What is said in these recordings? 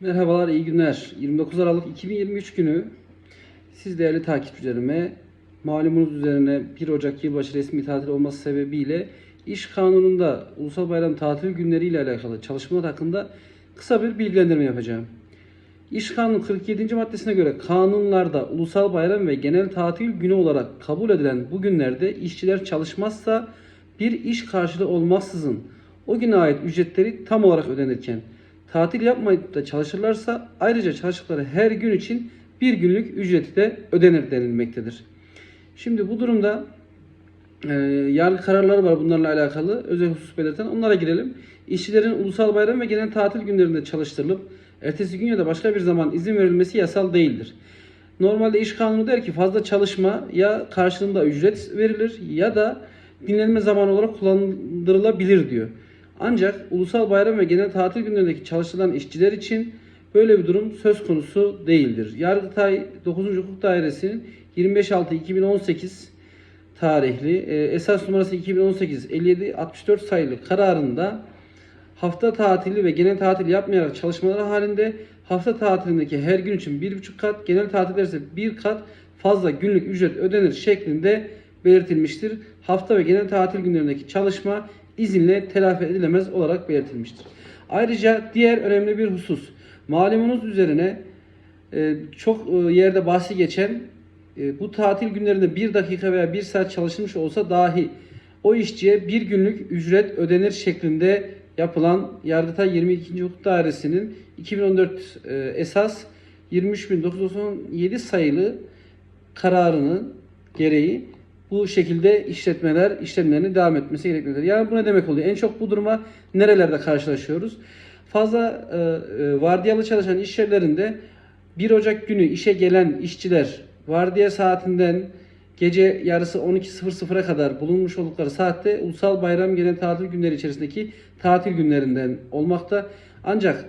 Merhabalar, iyi günler. 29 Aralık 2023 günü siz değerli takipçilerime malumunuz üzerine 1 Ocak yılbaşı resmi tatil olması sebebiyle iş kanununda ulusal bayram tatil günleri ile alakalı çalışmalar hakkında kısa bir bilgilendirme yapacağım. İş Kanunu 47. maddesine göre kanunlarda ulusal bayram ve genel tatil günü olarak kabul edilen bu günlerde işçiler çalışmazsa bir iş karşılığı olmaksızın o güne ait ücretleri tam olarak ödenirken tatil yapmayıp da çalışırlarsa ayrıca çalıştıkları her gün için bir günlük ücreti de ödenir denilmektedir. Şimdi bu durumda e, yargı kararları var bunlarla alakalı özel husus belirten onlara girelim. İşçilerin ulusal bayram ve genel tatil günlerinde çalıştırılıp ertesi gün ya da başka bir zaman izin verilmesi yasal değildir. Normalde iş kanunu der ki fazla çalışma ya karşılığında ücret verilir ya da dinlenme zamanı olarak kullandırılabilir diyor. Ancak ulusal bayram ve genel tatil günlerindeki çalışılan işçiler için böyle bir durum söz konusu değildir. Yargıtay 9. Hukuk Dairesi'nin 25.6.2018 tarihli e, esas numarası 2018 57 64 sayılı kararında hafta tatili ve genel tatil yapmayarak çalışmaları halinde hafta tatilindeki her gün için 1,5 kat, genel tatil ise 1 kat fazla günlük ücret ödenir şeklinde belirtilmiştir. Hafta ve genel tatil günlerindeki çalışma izinle telafi edilemez olarak belirtilmiştir. Ayrıca diğer önemli bir husus malumunuz üzerine e, çok e, yerde bahsi geçen e, bu tatil günlerinde bir dakika veya bir saat çalışılmış olsa dahi o işçiye bir günlük ücret ödenir şeklinde yapılan Yargıtay 22. Hukuk Dairesi'nin 2014 e, esas 23.997 sayılı kararının gereği bu şekilde işletmeler işlemlerini devam etmesi gerekmektedir. Yani bu ne demek oluyor? En çok bu duruma nerelerde karşılaşıyoruz? Fazla e, e, vardiyalı çalışan iş yerlerinde 1 Ocak günü işe gelen işçiler vardiya saatinden gece yarısı 12.00'a kadar bulunmuş oldukları saatte ulusal bayram genel tatil günleri içerisindeki tatil günlerinden olmakta. Ancak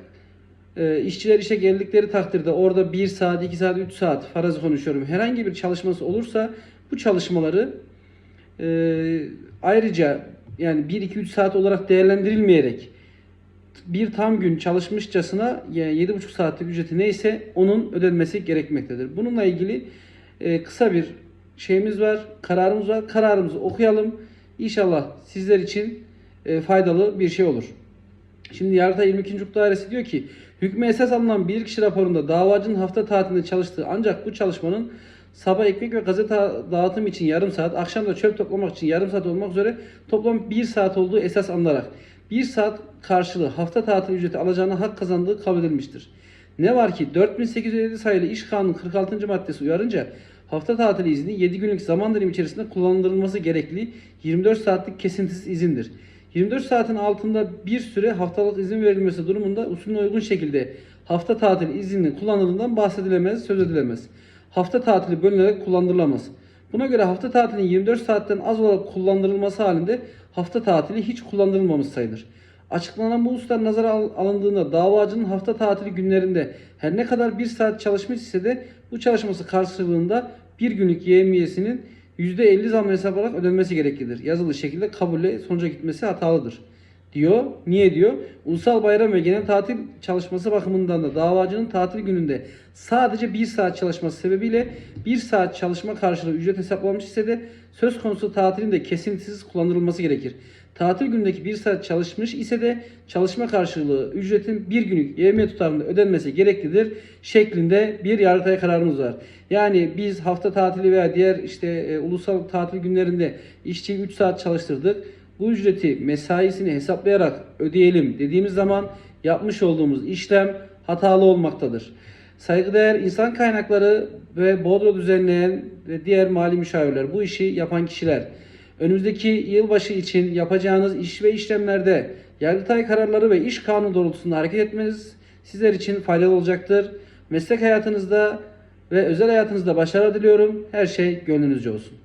e, işçiler işe geldikleri takdirde orada 1 saat, 2 saat, 3 saat farazi konuşuyorum. Herhangi bir çalışması olursa bu çalışmaları e, ayrıca yani 1-2-3 saat olarak değerlendirilmeyerek bir tam gün çalışmışçasına yani 7,5 saatlik ücreti neyse onun ödenmesi gerekmektedir. Bununla ilgili e, kısa bir şeyimiz var, kararımız var. Kararımızı okuyalım. İnşallah sizler için e, faydalı bir şey olur. Şimdi Yargıtay 22. Hukuk Dairesi diyor ki hükmü esas alınan bir kişi raporunda davacının hafta tatilinde çalıştığı ancak bu çalışmanın sabah ekmek ve gazete dağıtım için yarım saat, akşam da çöp toplamak için yarım saat olmak üzere toplam bir saat olduğu esas alınarak bir saat karşılığı hafta tatil ücreti alacağına hak kazandığı kabul edilmiştir. Ne var ki 4857 sayılı İş Kanunu 46. maddesi uyarınca hafta tatili izni 7 günlük zaman dilimi içerisinde kullandırılması gerekli 24 saatlik kesintisiz izindir. 24 saatin altında bir süre haftalık izin verilmesi durumunda usulüne uygun şekilde hafta tatili izninin kullanıldığından bahsedilemez, söz edilemez. Hafta tatili bölünerek kullandırılamaz. Buna göre hafta tatilinin 24 saatten az olarak kullandırılması halinde hafta tatili hiç kullandırılmamış sayılır. Açıklanan bu hususlar nazara al- alındığında davacının hafta tatili günlerinde her ne kadar bir saat çalışmış ise de bu çalışması karşılığında bir günlük yevmiyesinin %50 zam hesap olarak ödenmesi gereklidir. Yazılı şekilde kabulle sonuca gitmesi hatalıdır diyor. Niye diyor? Ulusal bayram ve genel tatil çalışması bakımından da davacının tatil gününde sadece bir saat çalışması sebebiyle bir saat çalışma karşılığı ücret hesaplanmış ise de söz konusu tatilin de kesintisiz kullanılması gerekir. Tatil günündeki bir saat çalışmış ise de çalışma karşılığı ücretin bir günlük yevmiye tutarında ödenmesi gereklidir şeklinde bir yargıtay kararımız var. Yani biz hafta tatili veya diğer işte e, ulusal tatil günlerinde işçiyi 3 saat çalıştırdık bu ücreti mesaisini hesaplayarak ödeyelim dediğimiz zaman yapmış olduğumuz işlem hatalı olmaktadır. Saygıdeğer insan kaynakları ve bodro düzenleyen ve diğer mali müşavirler bu işi yapan kişiler önümüzdeki yılbaşı için yapacağınız iş ve işlemlerde Yargıtay kararları ve iş kanunu doğrultusunda hareket etmeniz sizler için faydalı olacaktır. Meslek hayatınızda ve özel hayatınızda başarı diliyorum. Her şey gönlünüzce olsun.